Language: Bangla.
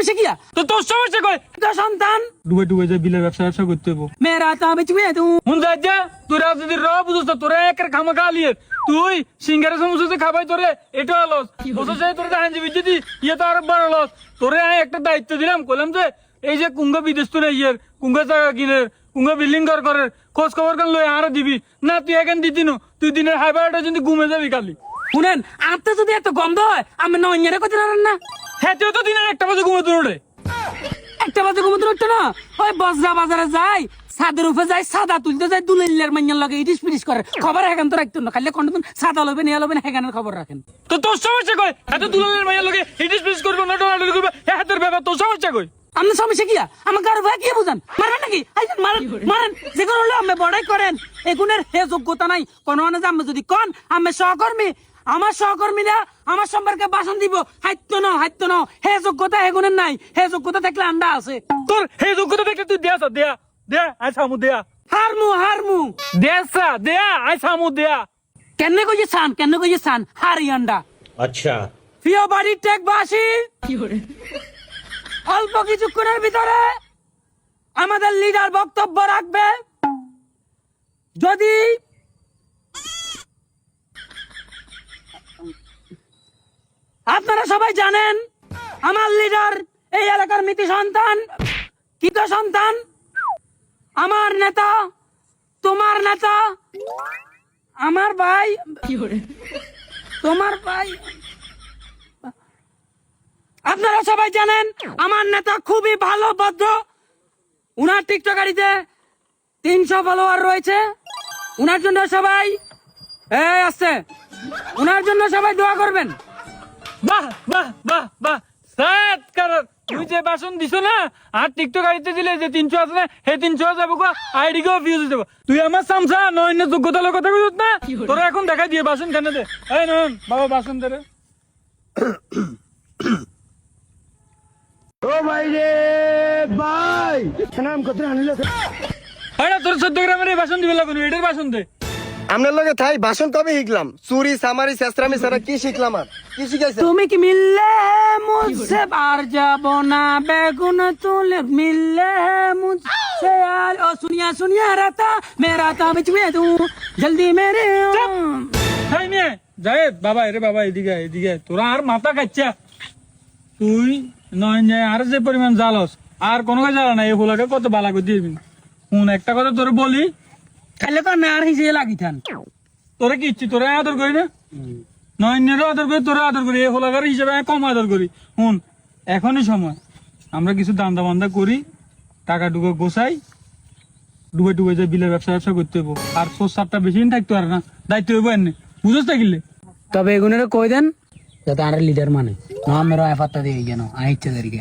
সমস্যা কি তো তোর সমস্যা কই? তো সন্তান? ডুবে ডুবে যায় বিলের ব্যবসা ব্যবসা করতে হব তো আমি যা র বুঝছ তো তোরা একের খামা খালিয়ে তুই সিঙ্গারে সমস্যা খাবাই তোরে এটা লস। তোরে ইয়ে তো আরও বড় লস। তোরে একটা দায়িত্ব দিলাম কইলাম যে এই যে কুঙ্গ বিদেশ তো ইয়ের কুঙ্গ জায়গা কিনে কুঙ্গ বিল্ডিং কর করে খোঁজ খবর কান লই আরও দিবি? না তুই এখন দিতি নু তুই দিনের হাই বারোটা যদি ঘুমে যাবি কালি শুনেন আত্মা যদি এত গন্ধ হয় আমি করতে পারেন না। হ্যাঁ তুই তো দিনের একটা বাজে ঘুমে তোরে একটা বাজে ঘুমোতে উঠতো না? ওই বজরা বাজারে যাই সাদের উপরে যাই সাদা তুলতে যাই দুলাইলের মাইয়ার লগে ইটিস পিটিস করে। খবর হেগান তো রাখতো না। খালি কোনদিন সাদা লবেন ইয়া লবেন হেগানের খবর রাখেন। তো তোর সমস্যা কই? এত লোকে হিটিস পিস করব না ডোনাল্ড করবে। হ্যাঁ হাতের ব্যাপার তোর সমস্যা কই? আপনার সমস্যা কি আমার কারও ভাই কি বুঝান? মারবেন নাকি? আইসেন মারেন মারেন। যে কোনো হলো আমি বড়াই করেন। এগুনের হে যোগ্যতা নাই। কোন যে আমি যদি কন আমি সহকর্মী। আমার সহকর্মীরা আমার সম্পর্কে বাসন দিব। হাইত্য ন হাইত্য ন হে যোগ্যতা হেগুনের নাই। হে যোগ্যতা থাকলে আন্ডা আছে। তোর হে যোগ্যতা দেখলে তুই দেয়া দেয়া। দেয়া আই সামু দেয়া। হারমু হারমু। দেয়া দেয়া আই সামু দেয়া। কেনে কইছে সান কেনে কইছে সান হারি আন্ডা। আচ্ছা। প্রিয় বাড়ি টেক বাসি অল্প কিছুক্ষণের ভিতরে আমাদের লিডার বক্তব্য রাখবে। যদি আপনারা সবাই জানেন আমার লিডার এই এলাকার মিতি সন্তান। কিত সন্তান? আমার নেতা তোমার নেতা আমার ভাই তোমার ভাই। আপনারা সবাই জানেন আমার নেতা খুবই ভালো ভদ্র। উনার টিকটকারিতে তিনশো ফলোয়ার রয়েছে। উনার জন্য সবাই এই আসছে। উনার জন্য সবাই দোয়া করবেন। বাহ বাহ বাহ বাহ। সাত কর তুই যে বাসন দিছ না আর টিকটক আইতে দিলে যে তিনশো আছে না হে তিনশো যাব গো আইডি কেও ফিউজ দেবো। তুই আমার সামসা নয়ন যোগ্যতা লোক কথা বুঝত না। তোরা এখন দেখা দিয়ে বাসন কেন দে। এই নয়ন বাবা বাসন দে রে। ভাই তোর চোদ্দ গ্রামের এই বাসন দিবে লাগবে এটার বাসন দে। আপনার লগে থাই ভাষণ কবে শিখলাম? চুরি সামারি শেষরামি সারা কি শিখলাম আর? কি শিখাইছে? তুমি কি মিললে মুঝসে আর যাব না বেগুন তুলে মিললে মুঝসে আর ও সুনিয়া সুনিয়া রাতা মেরা তা বিচ মে তু জলদি মেরে হাই মেয়ে জায়েদ বাবা এরে বাবা এদিকে এদিকে। তোরা আর মাথা খাচ্ছা তুই নয় যায় আর যে পরিমাণ জালস আর কোনো কাজ জ্বালা নাই এই হোলাকে কত বালা করে দিবি? শুন একটা কথা তোরে বলি খাইলে তো হিসেবে লাগিথান তোরে কি ইচ্ছি? তোরে আদর করি না? নয়নেরও আদর করি তোরা আদর করি। এই হিসেবে কম আদর করি। শুন এখনই সময়। আমরা কিছু দান্দা বান্দা করি টাকা ডুবে গোসাই ডুবে ডুবে যে বিলের ব্যবসা ব্যবসা করতে হব আর সোর সারটা বেশি দিন থাকতে পারে না। দায়িত্ব হইব এনে। বুঝোস থাকিলে তবে এগুনের কই দেন? যাতে আর লিডার মানে। না আমরা এফাত্তা দিয়ে যেন আইচ্ছে দেরিকে